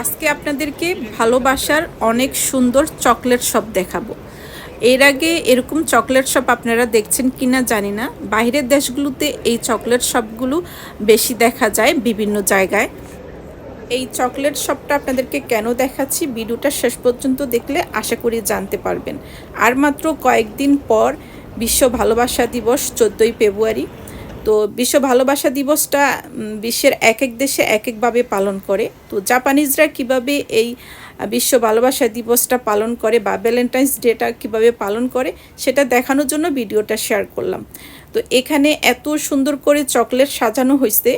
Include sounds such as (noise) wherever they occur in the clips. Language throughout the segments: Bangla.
আজকে আপনাদেরকে ভালোবাসার অনেক সুন্দর চকলেট শপ দেখাবো। এর আগে এরকম চকলেট শপ আপনারা দেখছেন কি না জানি না। বাইরের দেশগুলোতে এই চকলেট শপগুলো বেশি দেখা যায় বিভিন্ন জায়গায়। এই চকলেট শপটা আপনাদেরকে কেন দেখাচ্ছি ভিডিওটা শেষ পর্যন্ত দেখলে আশা করি জানতে পারবেন। আর মাত্র কয়েকদিন পর বিশ্ব ভালোবাসা দিবস চোদ্দোই ফেব্রুয়ারি। তো বিশ্ব ভালোবাসা দিবসটা বিশ্বের এক এক দেশে এক একভাবে পালন করে। তো জাপানিজরা কীভাবে এই বিশ্ব ভালোবাসা দিবসটা পালন করে বা ভ্যালেন্টাইন্স ডেটা কীভাবে পালন করে, সেটা দেখানোর জন্য ভিডিওটা শেয়ার করলাম। তো এখানে এত সুন্দর করে চকলেট সাজানো হয়েছে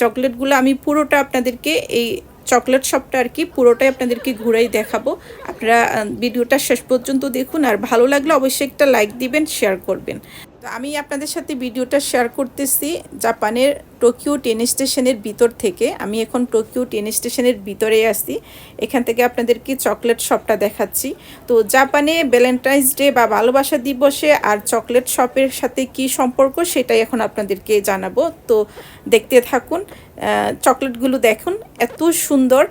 চকলেটগুলো আমি পুরোটা আপনাদেরকে এই চকলেট শপটা আর কি পুরোটাই আপনাদেরকে ঘুরাই দেখাবো। আপনারা ভিডিওটা শেষ পর্যন্ত দেখুন আর ভালো লাগলে অবশ্যই একটা লাইক দিবেন, শেয়ার করবেন। তো আমি আপনাদের সাথে ভিডিওটা শেয়ার করতেছি জাপানের টোকিও ট্রেন স্টেশনের ভিতর থেকে। আমি এখন টোকিও ট্রেন স্টেশনের ভিতরে আসি এখান থেকে আপনাদেরকে চকলেট শপটা দেখাচ্ছি। তো জাপানে ভ্যালেন্টাইন্স ডে বা ভালোবাসা দিবসে আর চকলেট শপের সাথে কি সম্পর্ক সেটাই এখন আপনাদেরকে জানাব। তো দেখতে থাকুন চকলেটগুলো দেখুন, এত সুন্দর।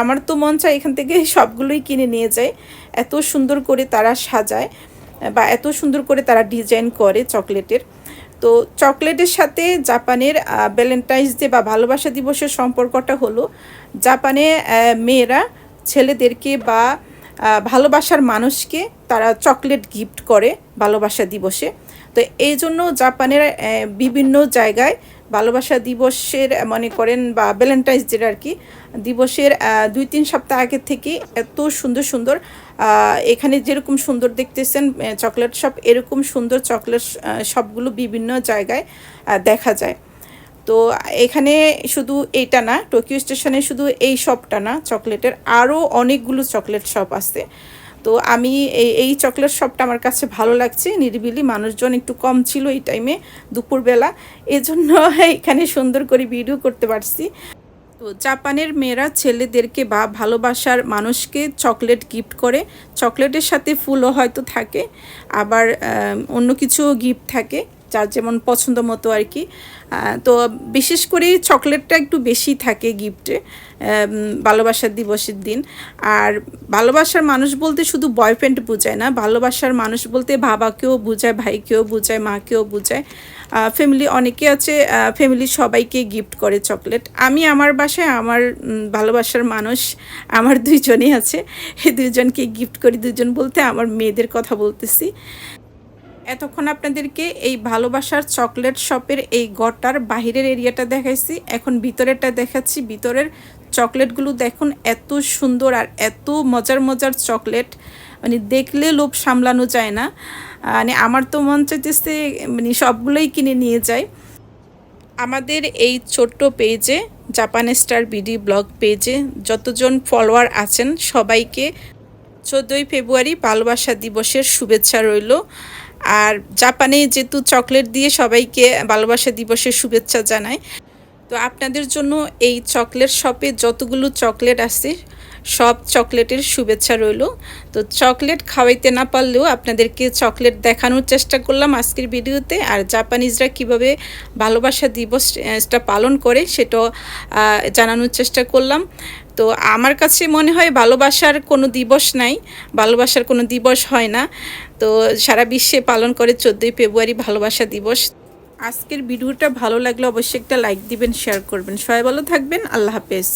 আমার তো মন চায় এখান থেকে সবগুলোই কিনে নিয়ে যায় এত সুন্দর করে তারা সাজায়। বা এত সুন্দর করে তারা ডিজাইন করে চকলেটের। তো চকলেটের সাথে জাপানের ভ্যালেন্টাইন্স ডে বা ভালোবাসা দিবসের সম্পর্কটা হলো, জাপানে মেয়েরা ছেলেদেরকে বা ভালোবাসার মানুষকে তারা চকলেট গিফট করে ভালোবাসা দিবসে। তো এই জন্য জাপানের বিভিন্ন জায়গায় ভালোবাসা দিবসের মনে করেন, বা ভ্যালেন্টাইন্স ডে আর কি, দিবসের দুই তিন সপ্তাহ আগে থেকে এত সুন্দর সুন্দর এখানে যেরকম সুন্দর দেখতেছেন চকলেট শপ এরকম সুন্দর চকলেট শপগুলো বিভিন্ন জায়গায় দেখা যায়। তো এখানে শুধু এইটা না টোকিও স্টেশনে শুধু এই শপটা না চকলেটের আরও অনেকগুলো চকলেট শপ আছে। তো আমি এই এই চকলেট শপটা আমার কাছে ভালো লাগছে। নিরিবিলি মানুষজন একটু কম ছিল এই টাইমে দুপুরবেলা। এজন্য (laughs) এখানে সুন্দর করে ভিডিও করতে পারছি। তো জাপানের মেয়েরা ছেলেদেরকে বা ভালোবাসার মানুষকে চকলেট গিফট করে। চকলেটের সাথে ফুলও হয়তো থাকে, আবার অন্য কিছু গিফট থাকে। যার যেমন পছন্দ মতো আর কি। তো বিশেষ করে চকলেটটা একটু বেশি থাকে গিফটে ভালোবাসার দিবসের দিন। আর ভালোবাসার মানুষ বলতে শুধু বয়ফ্রেন্ড বোঝায় না, ভালোবাসার মানুষ বলতে বাবাকেও বোঝায়, ভাইকেও বোঝায়, মাকেও বোঝায়। ফ্যামিলি অনেকে আছে ফ্যামিলি সবাইকে গিফট করে চকলেট। আমি আমার বাসায় আমার ভালোবাসার মানুষ আমার দুইজনই আছে। এই দুইজনকে গিফট করি দুজন বলতে আমার মেয়েদের কথা বলতেছি। এতক্ষণ আপনাদেরকে এই ভালোবাসার চকলেট শপের এই ঘরটার বাহিরের এরিয়াটা দেখাইছি। এখন ভিতরেরটা দেখাচ্ছি। ভিতরের চকলেটগুলো দেখুন, এত সুন্দর আর এত মজার মজার চকলেট। মানে দেখলে লোভ সামলানো যায় না। মানে আমার তো মন চাইতেছে মানে সবগুলোই কিনে নিয়ে যায় আমাদের এই ছোট্ট পেজে, জাপান স্টার বিডি ব্লগ পেজে যতজন ফলোয়ার আছেন সবাইকে চোদ্দোই ফেব্রুয়ারি ভালোবাসা দিবসের শুভেচ্ছা রইল। আর জাপানে যেহেতু চকলেট দিয়ে সবাইকে ভালোবাসা দিবসের শুভেচ্ছা জানায় তো আপনাদের জন্য এই চকলেট শপে যতগুলো চকলেট আছে, সব চকলেটের শুভেচ্ছা রইল। তো চকলেট খাওয়াইতে না পারলেও আপনাদেরকে চকলেট দেখানোর চেষ্টা করলাম আজকের ভিডিওতে। আর জাপানিজরা কীভাবে ভালোবাসা দিবসটা পালন করে সেটা জানানোর চেষ্টা করলাম। তো আমার কাছে মনে হয় ভালোবাসার কোনো দিবস নাই, ভালোবাসার কোনো দিবস হয় না। তো সারা বিশ্বে পালন করে চোদ্দোই ফেব্রুয়ারি ভালোবাসা দিবস। আজকের ভিডিওটা ভালো লাগলে অবশ্যই একটা লাইক দিবেন শেয়ার করবেন। সবাই ভালো থাকবেন, আল্লাহ হাফেজ।